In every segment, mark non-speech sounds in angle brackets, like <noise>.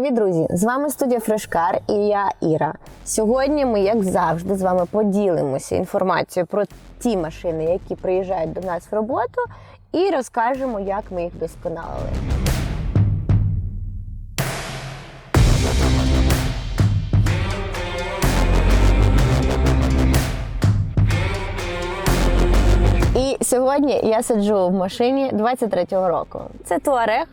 Привіт, друзі! З вами студія Фрешкар і я Іра. Сьогодні ми, як завжди, з вами поділимося інформацією про ті машини, які приїжджають до нас в роботу, і розкажемо, як ми їх досконалили. І сьогодні я сиджу в машині 23-го року. Це Туарег.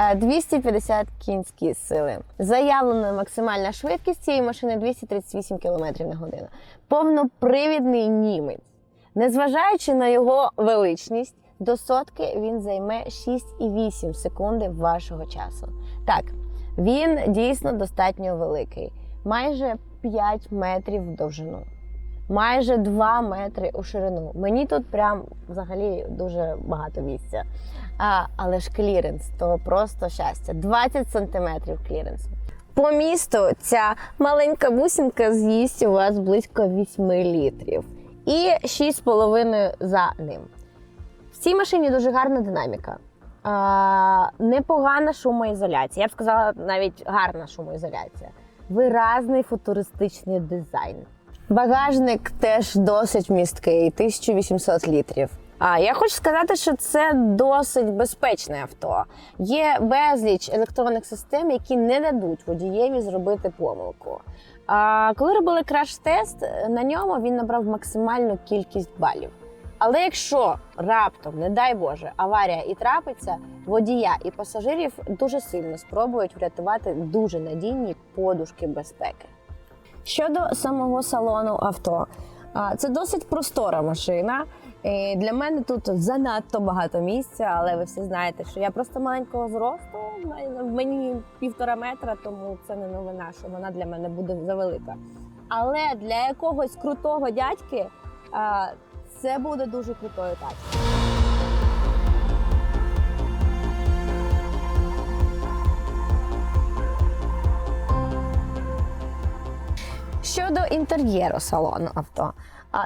Е, 250 кінські сили. Заявлена максимальна швидкість цієї машини 238 км на годину. Повнопривідний німець. Незважаючи на його величність, до сотки він займе 6,8 секунди вашого часу. Так, він дійсно достатньо великий, майже 5 метрів в довжину майже 2 метри у ширину. Мені тут прям взагалі дуже багато місця. А, але ж кліренс то просто щастя. 20 сантиметрів кліренсу. По місту ця маленька бусинка з'їсть у вас близько 8 літрів. І 6,5 за ним. В цій машині дуже гарна динаміка. А, непогана шумоізоляція. Я б сказала, навіть гарна шумоізоляція. Виразний футуристичний дизайн. Багажник теж досить місткий 1800 літрів. А я хочу сказати, що це досить безпечне авто. Є безліч електронних систем, які не дадуть водієві зробити помилку. А коли робили краш-тест, на ньому він набрав максимальну кількість балів. Але якщо раптом, не дай Боже, аварія і трапиться, водія і пасажирів дуже сильно спробують врятувати дуже надійні подушки безпеки. Щодо самого салону авто, це досить простора машина. І для мене тут занадто багато місця, але ви всі знаєте, що я просто маленького зросту. Мені півтора метра, тому це не новина, що вона для мене буде завелика. Але для якогось крутого дядьки це буде дуже крутою тачкою. Щодо інтер'єру салону авто,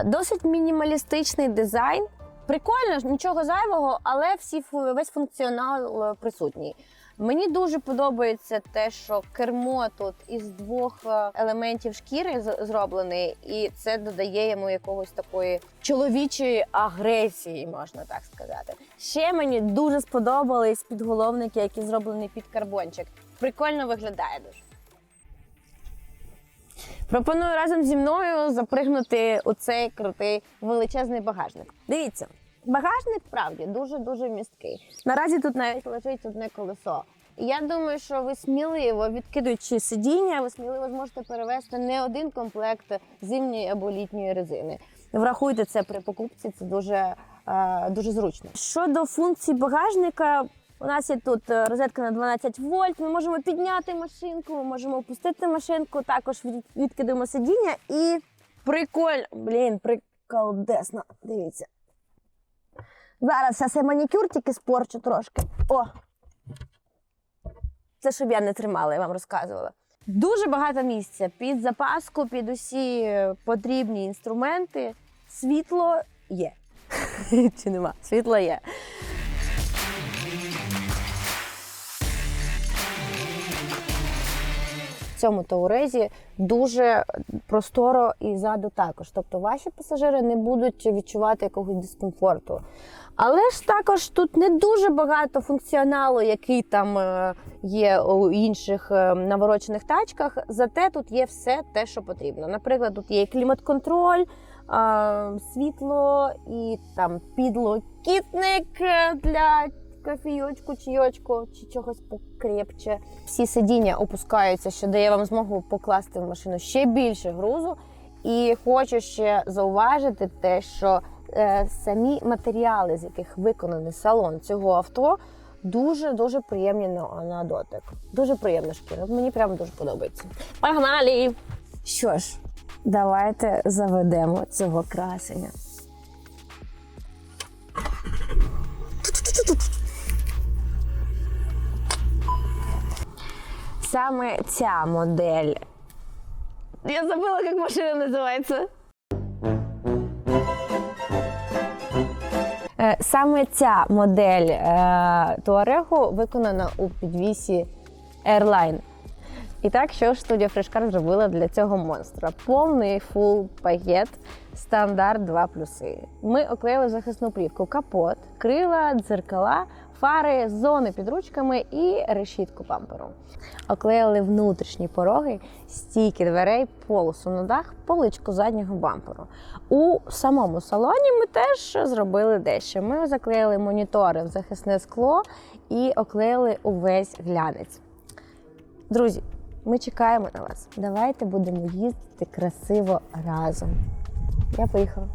досить мінімалістичний дизайн. Прикольно, нічого зайвого, але всі весь функціонал е, присутній. Мені дуже подобається те, що кермо тут із двох е, елементів шкіри з- зроблений, і це додає йому якогось такої чоловічої агресії, можна так сказати. Ще мені дуже сподобались підголовники, які зроблені під карбончик. Прикольно виглядає дуже. Пропоную разом зі мною запригнути у цей крутий величезний багажник. Дивіться, багажник справді дуже дуже місткий. Наразі тут навіть лежить одне колесо. Я думаю, що ви сміливо відкидуючи сидіння, ви сміливо зможете перевезти не один комплект зимньої або літньої резини. Врахуйте це при покупці, це дуже, е, дуже зручно. Щодо функцій багажника, у нас є тут е, розетка на 12 вольт. Ми можемо підняти машинку, ми можемо опустити машинку, також від- відкидаємо сидіння і прикольно, блін, приколдесно. Дивіться. Зараз я цей манікюр тільки спорчу трошки. О! Це щоб я не тримала, я вам розказувала. Дуже багато місця під запаску, під усі потрібні інструменти. Світло є. <laughs> Чи нема? Світло є. Цьому таурезі дуже просторо і ззаду також. Тобто ваші пасажири не будуть відчувати якогось дискомфорту. Але ж також тут не дуже багато функціоналу, який там е, є у інших е, наворочених тачках. Зате тут є все те, що потрібно. Наприклад, тут є і клімат-контроль, світло і там підлокітник е, для кофійочку, чайочку чи чогось покрепче. Всі сидіння опускаються, що дає вам змогу покласти в машину ще більше грузу. І хочу ще зауважити те, що е, самі матеріали, з яких виконаний салон цього авто, дуже дуже приємні на, на дотик. Дуже приємна шкіра. Мені прямо дуже подобається. Погнали! Що ж, давайте заведемо цього красення. Саме ця модель. Я забыла, как машина називається. Е, Саме ця модель е, Туарегу виконана у підвісі Airline. І так, що ж студія Фрешкар зробила для цього монстра? Повний фул пакет стандарт 2 плюси. Ми оклеїли захисну плівку, капот, крила, дзеркала, фари, зони під ручками і решітку бамперу. Оклеїли внутрішні пороги, стійки дверей, полосу на дах, поличку заднього бамперу. У самому салоні ми теж зробили дещо. Ми заклеїли монітори в захисне скло і оклеїли увесь глянець. Друзі, ми чекаємо на вас. Давайте будемо їздити красиво разом. Я поїхала.